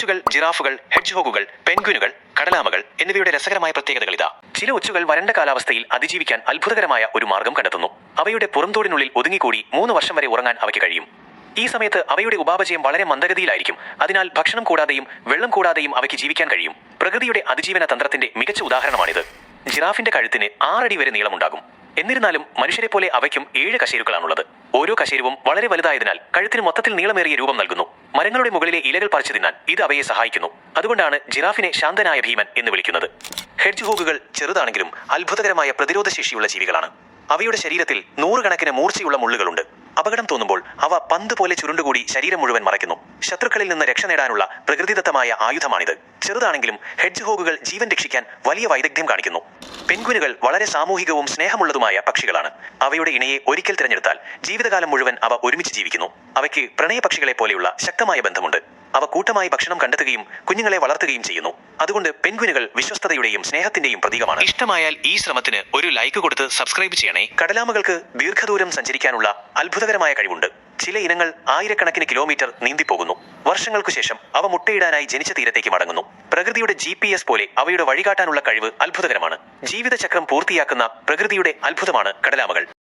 ഒച്ചുകൾ ജിറാഫുകൾ ഹെഡ്ജ്ഹോഗുകൾ പെൻഗ്വിനുകൾ കടലാമകൾ എന്നിവയുടെ രസകരമായ പ്രത്യേകതകൾ ഇതാ. ചില ഒച്ചുകൾ വരണ്ട കാലാവസ്ഥയിൽ അതിജീവിക്കാൻ അത്ഭുതകരമായ ഒരു മാർഗം കണ്ടെത്തുന്നു. അവയുടെ പുറംതോടിനുള്ളിൽ ഒതുങ്ങിക്കൂടി മൂന്ന് വർഷം വരെ ഉറങ്ങാൻ അവയ്ക്ക് കഴിയും. ഈ സമയത്ത് അവയുടെ ഉപാപചയം വളരെ മന്ദഗതിയിലായിരിക്കും. അതിനാൽ ഭക്ഷണം കൂടാതെയും വെള്ളം കൂടാതെയും അവയ്ക്ക് ജീവിക്കാൻ കഴിയും. പ്രകൃതിയുടെ അതിജീവന തന്ത്രത്തിന്റെ മികച്ച ഉദാഹരണമാണിത്. ജിറാഫിന്റെ കഴുത്തിന് ആറടി വരെ നീളമുണ്ടാകും. എന്നിരുന്നാലും മനുഷ്യരെ പോലെ അവയ്ക്കും ഏഴ് കശേരുക്കളാണുള്ളത്. ഓരോ കശേരുവും വളരെ വലുതായതിനാൽ കഴുത്തിന് മൊത്തത്തിൽ നീളമേറിയ രൂപം നൽകുന്നു. മരങ്ങളുടെ മുകളിലെ ഇലകൾ പറിച്ചു തിന്നാൻ ഇത് അവയെ സഹായിക്കുന്നു. അതുകൊണ്ടാണ് ജിറാഫിനെ ശാന്തനായ ഭീമൻ എന്ന് വിളിക്കുന്നത്. ഹെഡ്ജ് ഹോഗുകൾ ചെറുതാണെങ്കിലും അത്ഭുതകരമായ പ്രതിരോധ ശേഷിയുള്ള ജീവികളാണ്. അവയുടെ ശരീരത്തിൽ നൂറുകണക്കിന് മൂർച്ചയുള്ള മുള്ളുകളുണ്ട്. അപകടം തോന്നുമ്പോൾ അവ പന്ത് പോലെ ചുരുണ്ടുകൂടി ശരീരം മുഴുവൻ മറയ്ക്കുന്നു. ശത്രുക്കളിൽ നിന്ന് രക്ഷ നേടാനുള്ള പ്രകൃതിദത്തമായ ആയുധമാണിത്. ചെറുതാണെങ്കിലും ഹെഡ്ജ് ഹോഗുകൾ ജീവൻ രക്ഷിക്കാൻ വലിയ വൈദഗ്ധ്യം കാണിക്കുന്നു. പെൻഗ്വിനുകൾ വളരെ സാമൂഹികവും സ്നേഹമുള്ളതുമായ പക്ഷികളാണ്. അവയുടെ ഇണയെ ഒരിക്കൽ തിരഞ്ഞെടുത്താൽ ജീവിതകാലം മുഴുവൻ അവ ഒരുമിച്ച് ജീവിക്കുന്നു. അവയ്ക്ക് പ്രണയപക്ഷികളെ പോലെയുള്ള ശക്തമായ ബന്ധമുണ്ട്. അവ കൂട്ടമായി ഭക്ഷണം കണ്ടെത്തുകയും കുഞ്ഞുങ്ങളെ വളർത്തുകയും ചെയ്യുന്നു. അതുകൊണ്ട് പെൻഗ്വിനുകൾ വിശ്വസ്തതയുടെയും സ്നേഹത്തിന്റെയും പ്രതീകമാണ്. ഇഷ്ടമായാൽ ഈ ശ്രമത്തിന് ഒരു ലൈക്ക് കൊടുത്ത് സബ്സ്ക്രൈബ് ചെയ്യണേ. കടലാമകൾക്ക് ദീർഘദൂരം സഞ്ചരിക്കാനുള്ള അത്ഭുതകരമായ കഴിവുണ്ട്. ചില ഇനങ്ങൾ ആയിരക്കണക്കിന് കിലോമീറ്റർ നീന്തിപ്പോകുന്നു. വർഷങ്ങൾക്കു ശേഷം അവ മുട്ടയിടാനായി ജനിച്ച തീരത്തേക്ക് മടങ്ങുന്നു. പ്രകൃതിയുടെ ജി പി എസ് പോലെ അവയുടെ വഴികാട്ടാനുള്ള കഴിവ് അത്ഭുതകരമാണ്. ജീവിതചക്രം പൂർത്തിയാക്കുന്ന പ്രകൃതിയുടെ അത്ഭുതമാണ് കടലാമകൾ.